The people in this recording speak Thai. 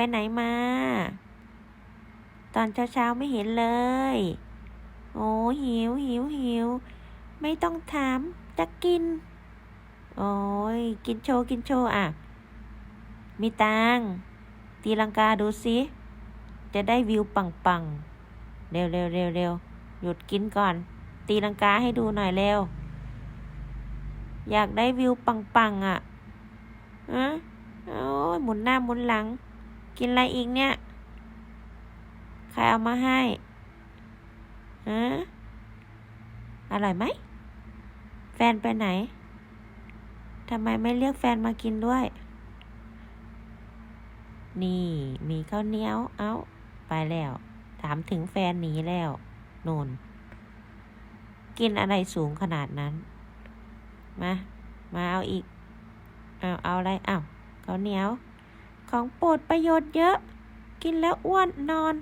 ไปไหนมา ตอนเช้าๆไม่เห็นเลย โอ้หิวหิวหิว ไม่ต้องถามจะกิน โอ้ยกินโชว์กินโชว์อะ มีตังตีลังกาดูสิ จะได้วิวปังๆ เร็วเร็วเร็วเร็วหยุดกินก่อน ตีลังกาให้ดูหน่อยเร็ว อยากได้วิวปังๆอะอะโอ้ยหมุนหน้าหมุนหลัง กินอะไรอีกเนี่ย ใครเอามาให้ฮะอร่อยไหม แฟนไปไหน ทำไมไม่เรียกแฟนมากินด้วย นี่มีข้าวเหนียว เอ้า ไปแล้ว ถามถึงแฟนหนีแล้วนนกินอะไรสูงขนาดนั้น มา มาเอาอีก เอาเอาอะไร เอาข้าวเหนียว ของโปรดประโยชน์เยอะ กินแล้วอ้วนนอน